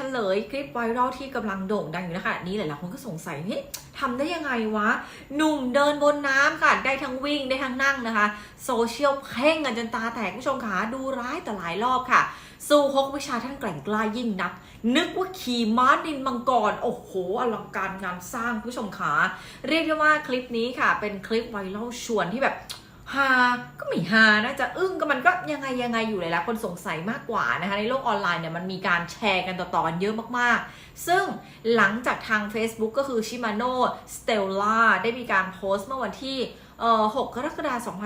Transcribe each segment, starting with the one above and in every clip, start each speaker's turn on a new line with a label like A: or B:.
A: ฉลยคลิปไวรัลที่กำลังโด่งดังอยู่นะคะนี้หลายๆคนก็สงสัยเฮ้ยทำได้ยังไงวะ หนุ่มเดินบนน้ำค่ะ ได้ทั้งวิ่งได้ทั้งนั่งนะคะ โซเชียลเพ่งกันจนตาแตกผู้ชมขาดูร้ายแต่หลายรอบค่ะ สู้ฮกวิชาท่านแกร่งกล้ายิ่งนัก นึกว่าขี่ม้าดินมังกร โอ้โห อลังการงานสร้างผู้ชมขา เรียกได้ว่าคลิปนี้ค่ะ เป็นคลิปไวรัลชวนที่แบบฮา ไม่ฮานะจะอึ้งก็มันก็ยังไงยังไงอยู่เลยละคนสงสัยมากกว่านะคะในโลกออนไลน์เนี่ยมันมีการแชร์กันต่อๆกันเยอะมากๆ ซึ่งหลังจากทาง Facebook ก็คือ Shimano Stella ได้มีการโพสต์เมื่อวันที่6กรกฎาคม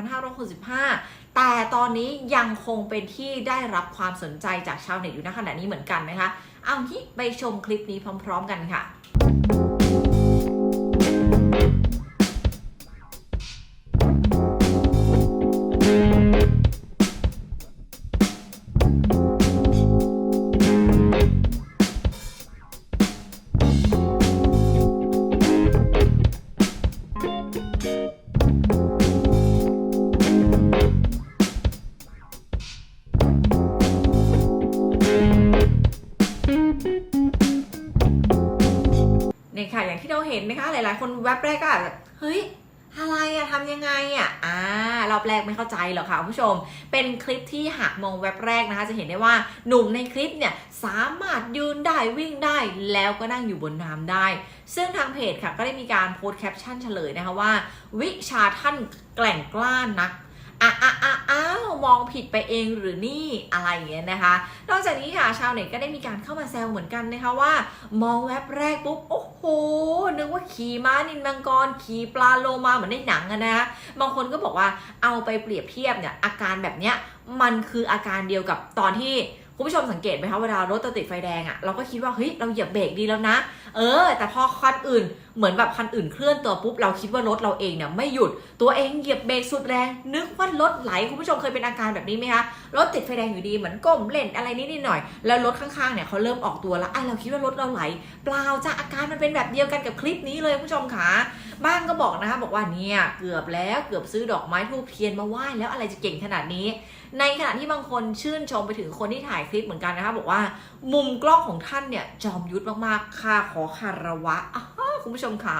A: 2565 แต่ตอนนี้ยังคงเป็นที่ได้รับความสนใจจากชาวเน็ตอยู่ณขณะนี้เหมือนกันนะคะ เอาที่ไปชมคลิปนี้พร้อม ๆ กันค่ะ เนี่ยค่ะอย่างที่เราเห็นนะคะหลายๆ คนแวบแรกก็อาจจะเฮ้ยอะไรอะทำยังไงอะอ่ารอบแรกไม่เข้าใจหรอกค่ะคุณผู้ชม เป็นคลิปที่หากมองแว็บแรกนะคะ จะเห็นได้ว่าหนุ่มในคลิปเนี่ยสามารถยืนได้วิ่งได้แล้วก็นั่งอยู่บนน้ำได้ ซึ่งทางเพจค่ะก็ได้มีการโพสต์แคปชั่นเฉลยนะคะว่า วิชาท่านแกล่งกล้านัก อ้าอะอะอ้าวมองผิดไปเองหรือนี่อะไรอย่างเงี้ยนะคะ นอกจากนี้ค่ะชาวเน็ตก็ได้มีการเข้ามาแซวเหมือนกันนะคะว่า มองแว็บแรกปุ๊บโอ้โหนึกว่าขี่ม้านินมังกรขี่ปลาโลมาเหมือนในหนังอะนะบางคนก็บอกว่าเอาไปเปรียบเทียบเนี่ยอาการแบบเนี้ยมันคืออาการเดียวกับตอนที่ คุณผู้ชมสังเกตไหมคะเวลารถติดไฟแดงอะเราก็คิดว่าเฮ้ยเราเหยียบเบรกดีแล้วนะ เออ แต่พอคันอื่นเหมือนแบบคันอื่นเคลื่อนตัวปุ๊บเราคิดว่ารถเราเองเนี่ยไม่หยุดตัวเองเหยียบเบรกสุดแรง นึกว่ารถไหลคุณผู้ชมเคยเป็นอาการแบบนี้ไหมคะรถติดไฟแดงอยู่ดีเหมือนก้มเล่นอะไรนิดหน่อย แล้วรถข้างๆเนี่ยเขาเริ่มออกตัวแล้วอะเราคิดว่ารถเราไหล เปล่าจ้ะอาการมันเป็นแบบเดียวกันกับคลิปนี้เลยคุณผู้ชมค่ะ บ้างก็บอกนะคะบอกว่าเนี่ยเกือบแล้วเกือบซื้อดอกไม้ทูบเทียนมาไหว้แล้วอะไรจะเก่งขนาดนี้ ในขณะที่บางคนชื่นชมไปถึงคนที่ถ่ายคลิปเหมือนกันนะคะบอกว่า มุมกล้องของท่านเนี่ยจอมยุทธมากๆค่าขอคารวะอ้าว คุณผู้ชมค่ะ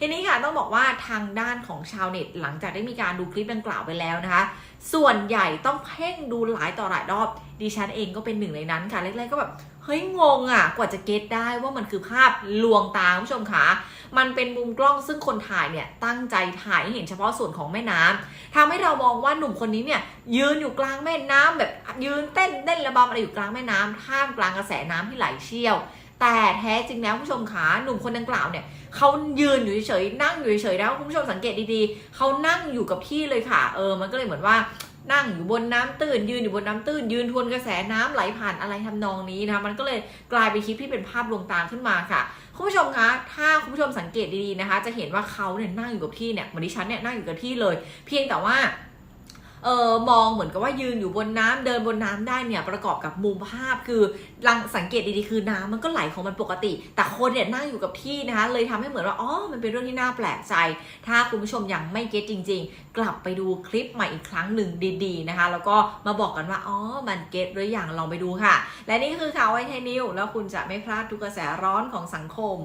A: ทีนี้ค่ะต้องบอกว่าทางด้านของชาวเน็ต หลังจากได้มีการดูคลิปดังกล่าวไปแล้วนะคะ ส่วนใหญ่ต้องเพ่งดูหลายต่อหลายรอบดิฉันเองก็เป็นหนึ่งในนั้นค่ะแรกๆก็แบบเฮ้ยงงอะ กว่าจะเก็ตได้ว่ามันคือภาพลวงตาคุณผู้ชมค่ะมันเป็นมุมกล้องซึ่งคนถ่ายเนี่ยตั้งใจถ่ายให้เห็นเฉพาะส่วนของแม่น้ำทำให้เรามองว่าหนุ่มคนนี้เนี่ยยืนอยู่กลางแม่น้ำแบบยืนเต้นเต้นระบำอะไรอยู่กลางแม่น้ำท่ามกลางกระแสน้ำที่ไหลเชี่ยว แต่แท้จริงแล้วคุณผู้ชมขาหนุ่มคนดังกล่าวเนี่ยเขายืนอยู่เฉยๆนั่งอยู่เฉยๆแล้วคุณผู้ชมสังเกตดีๆเขานั่งอยู่กับที่เลยค่ะ เออมันก็เลยเหมือนว่านั่งอยู่บนน้ำตื้น ยืนอยู่บนน้ำตื้น ยืนทวนกระแสน้ำไหลผ่านอะไรทำนองนี้นะคะมันก็เลยกลายเป็นคลิปที่เป็นภาพลวงตาขึ้นมาค่ะคุณผู้ชมคะ ถ้าคุณผู้ชมสังเกตดีๆนะคะ จะเห็นว่าเขาเนี่ยนั่งอยู่กับที่เนี่ยเหมือนดิฉันเนี่ยนั่งอยู่กับที่เลย เพียงแต่ว่า เออมองเหมือนกับว่ายืนอยู่บนน้ำเดินบนน้ำได้เนี่ยประกอบกับมุมภาพคือลังสังเกตดีๆคือน้ำมันก็ไหลของมันปกติ แต่คนเนี่ยนั่งอยู่กับที่นะคะเลยทำให้เหมือนว่าอ๋อมันเป็นเรื่องที่น่าแปลกใจ ถ้าคุณผู้ชมยังไม่เก็ตจริง ๆ กลับไปดูคลิปใหม่อีกครั้งหนึ่งดีๆนะคะแล้วก็มาบอกกันว่าอ๋อมันเก็ตหรือยังลองไปดูค่ะ และนี่คือข่าวไวไทนิวแล้วคุณจะไม่พลาดทุกกระแสร้อนของสังคม